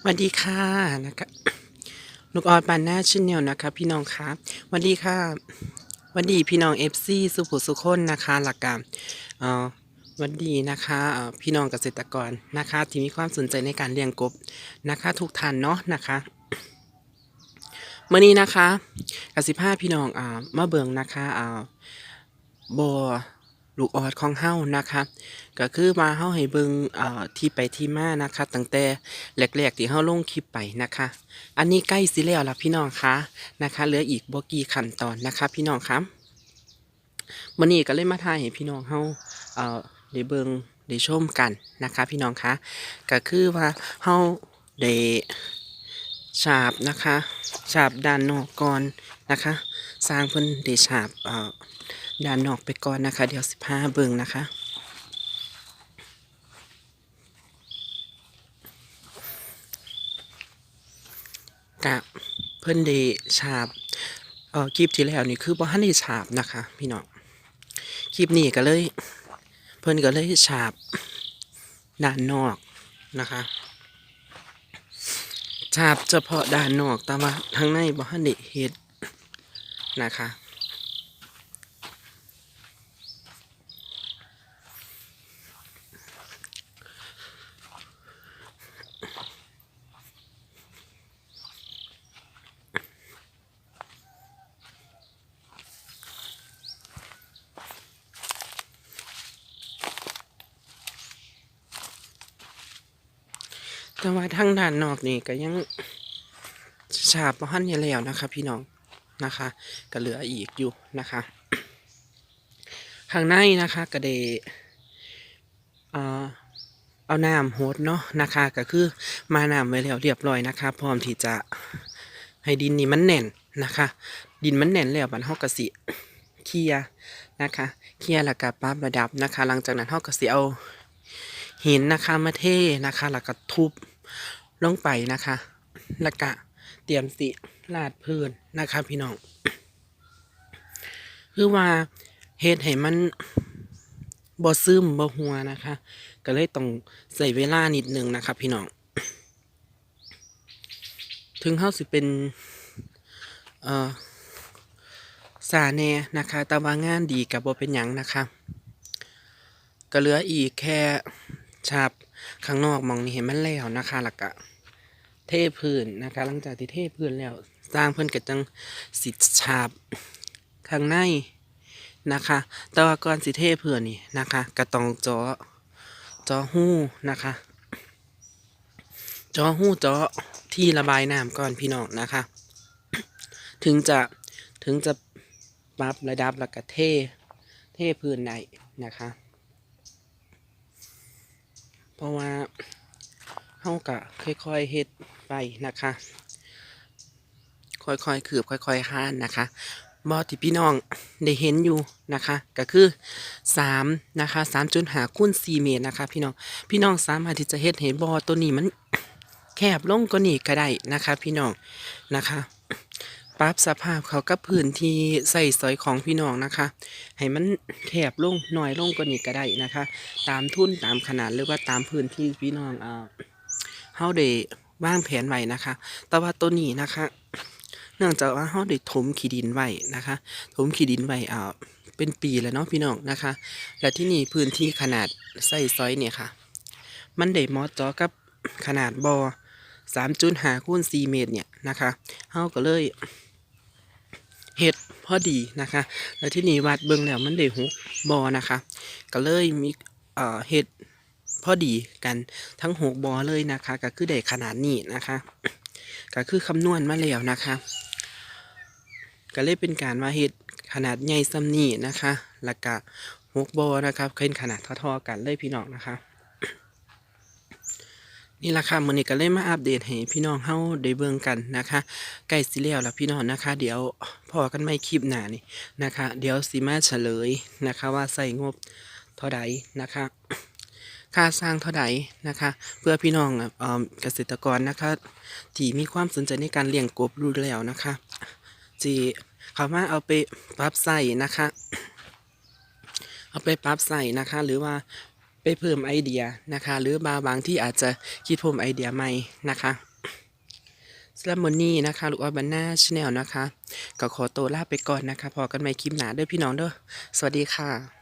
สวัสดีค่ะนะคะลูกออดบานหน้าชินเนียวนะคะ พี่น้องคะสวัสดีค่ะสวัสดีพี่น้องเอฟซีสุขุสุคนนะคะหลักการเอ่อสวัสดีนะคะเอ่อพี่น้องเกษตรกรนะคะ ที่มีความสนใจในการเลี้ยงกบนะคะ ทุกท่านเนาะนะคะเมื่อนี้นะคะกสิภาพี่น้องอ่ามาเบิงนะคะอ่าบอ ลูกออดของเฮานะคะก็คือมาเฮาให้เบิงเอ่อที่ไปที่มานะคะตั้งแต่แรกๆที่เฮาลงคลิปไปนะคะ อันนี้ใกล้สิแล้วละพี่น้องคะนะคะเหลืออีกบ่กี่ขั้นตอนนะคะ พี่น้องครับมื้อนี้ก็เลยมาถ่ายให้พี่น้องเฮาเอ่อได้เบิ่งได้ชมกันนะคะ พี่น้องคะก็คือว่าเฮาได้ฉาบนะคะฉาบด้านนอกก่อนนะคะ สร้างเพิ่นได้ฉาบเอ่อ ด้านนอกไปก่อนนะคะ เดี๋ยวสิพาเบิ่งนะคะ กะเพิ่นได้ฉาบเอ่อคลิปที่แล้วนี่คือบ่ทันได้ฉาบนะคะ พี่น้องคลิปนี้ก็เลย เพิ่นก็เลยฉาบด้านนอกนะคะฉาบเฉพาะด้านนอกแต่ว่าทางในบ่ทันได้เฮ็ดนะคะ แต่ว่าทางด้านนอกนี่ก็ยังฉาบบ่ทันได้แล้วนะคะ พี่น้องนะคะก็เหลืออีกอยู่นะคะข้างในนะคะก็ได้เอ่อเอาน้ำโฮดเนาะนะคะก็คือมาน้ำไว้แล้วเรียบร้อยนะคะ พร้อมที่จะให้ดินนี่มันแน่นนะคะ ดินมันแน่นแล้วบัดเฮาก็สิเคลียนะคะเคลียแล้วก็ปรับระดับนะคะ หลังจากนั้นเฮาก็สิเอา หินนะคะมาเทนะคะ แล้วก็ทุบลงไปนะคะ แล้วก็เตรียมสิลาดพื้นนะคะ พี่น้อง คือว่าเฮ็ดให้มันบ่ซึมบ่หัวนะคะ ก็เลยต้องใส่เวลานิดนึงนะคะ พี่น้อง ถึงเฮาสิเป็น เอ่อสาแน่นะคะ แต่ว่างานดีกับบ่เป็นหยังนะคะ ก็เหลืออีกแค่ ฉาบข้างนอกมองนี้เห็นมันแล้วนะคะแล้วก็เทพื้นนะคะ หลังจากที่เทพื้นแล้วสร้างเพิ่อนก็จังสิฉาบข้างในนะคะ แต่ว่าก่อนสิเทพื้นนี่นะคะก็ต้องจาะเจาะหู้นะคะจาะหู้จาะที่ระบายน้ำก่อนพี่น้องนะคะ ถึงจะถึงจะปรับระดับแล้วก็เท เทพื้นได้นะคะ เพราะว่าเฮากะค่อยๆเฮ็ดไปนะคะ ค่อยๆคืบค่อยๆค้านนะคะบอที่พี่น้องได้เห็นอยู่นะคะ ก็คือ3นะคะ3.5คูณ4เมตรนะคะ พี่น้องพี่น้องสามารถที่จะเฮ็ดให้บอตัวนี้มันแคบลงก็นี่ก็ได้นะคะ พี่น้องนะคะ ปรับสภาพเขากับพื้นที่ใส่สอยของพี่น้องนะคะ ให้มันแคบลงหน่อยลงก็นี่ก็ได้นะคะ ตามทุนตามขนาดหรือว่าตามพื้นที่พี่น้องเอ่อเฮาได้วางแผนไว้นะคะ แต่ว่าตัวนี้นะคะ เนื่องจากว่าเฮาได้ถมขี้ดินไว้นะคะ ถมขี้ดินไว้อ่าเป็นปีแล้วเนาะพี่น้องนะคะ และที่นี่พื้นที่ขนาดใส่ซอยเนี่ยค่ะ มันได้มอเจอกับขนาดบอ3.5คูณ4เมตรเนี่ยนะคะเฮาก็เลย เฮ็ดพอดีนะคะ แล้วที่นี่วัดเบิ่งแล้วมันได้หกบอนะคะ ก็เลยมีเอ่อเฮ็ดพอดีกันทั้งหกบอเลยนะคะ ก็คือได้ขนาดนี้นะคะก็คือคำนวณมาแล้วนะคะ ก็เลยเป็นการว่าเฮ็ดขนาดใหญ่ซ้ำนี้นะคะแล้วก็หกบอนะครับเป็นขนาดเท่าๆกันเลยพี่น้องนะคะ นี่แหละค่ะมื้อนี้ก็เลยมาอัปเดตให้พี่น้องเฮาได้เบิ่งกันนะคะใกล้สิแล้วละพี่น้องนะคะ เดี๋ยวพอกันไม่คลิปหน้านี่นะคะ เดี๋ยวสิมาเฉลยนะคะ ว่าใส่งบเท่าใดนะคะค่าสร้างเท่าใดนะคะ เพื่อพี่น้องเอ่อเกษตรกรนะคะที่มีความสนใจในการเลี้ยงกบรู้แล้วนะคะจีเขามาเอาไปปรับใส่นะคะ เอาไปปรับใส่นะคะ หรือว่า ไปเพิ่มไอเดียนะคะ หรือบางบางที่อาจจะคิดเพิ่มไอเดียใหม่นะคะสำหรับมื้อนี้นะคะลูกอว่าบันนาชาแนลนะคะ ก็ขอตัวลาไปก่อนนะคะพอกันใหม่คลิปหน้าเด้อพี่น้องเด้อสวัสดีค่ะ